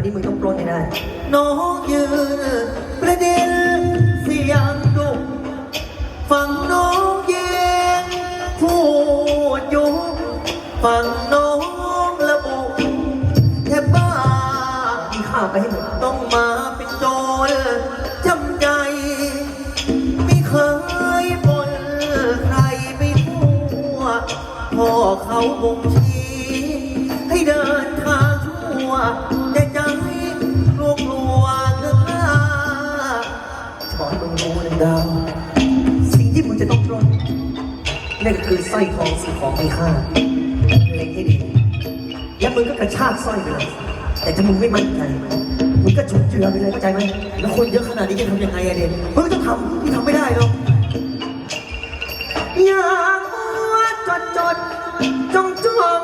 วันนี้มึงต้องปล้นให้ได้ น้องยืนประเด็นเสียงดุฟังน้องเย็นพูดอยู่ฟังน้องระบุแทบบ้ามีข้าวไปให้หมดต้องมาเป็นโจรจำใจ ไม่เคยบ่นใครไปทั่วพ่อเขาบ่งชี้ให้เดินทางชั่ว กให้มึงรู้เลยดาว สิ่งที่มึงจะต้องปล้นนั่นก็คือสร้อยทองสิ่งของมีค่าเล็งให้ดี แล้วมึงก็กระชากสร้อยไปเลยแต่ถ้ามึงไม่มั่นใจมึงก็ฉุดเจือไปเลยเข้าใจไหมแล้วคนเยอะขนาดนี้จะทำยังไงอะเด่นมึงต้องทำมึงทำไม่ได้หรอกอยากว่าจดจดจ้องจ้อง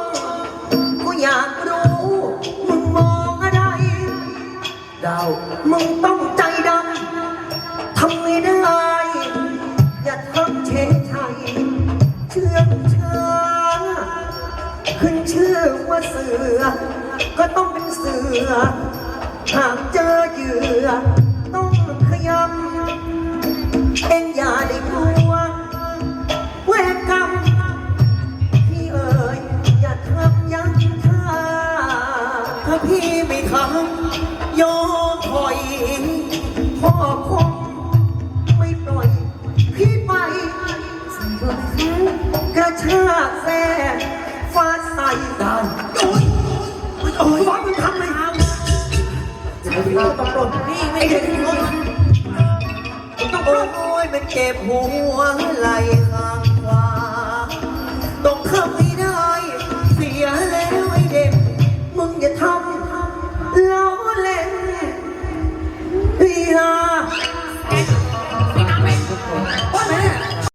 กูอยากรู้ มึงมองอะไร ดาว มึงต้องจ ขึ้นชื่อว่าเสือ ก็ต้องเป็นเสือ หากเจอเหยื่อ ต้องขยำเอ็งอย่าได้กลัวเวรกรรมพี่เอ๋ยอย่าทำยันท่าถ้าพี่ไม่ทำยอมถอยพ่อคงไม่ปล่อยพี่ไปกร โอ้ยฟาดมึงทำไม่ทำจะไม่ต้องปล้นนี่ไม่ใช่ที่รถต้องโอ้ยมันเจ็บหัวไหล่ข้างขวาต้องทำให้ได้ เสียแล้วไอ้เด็กมึงอย่าท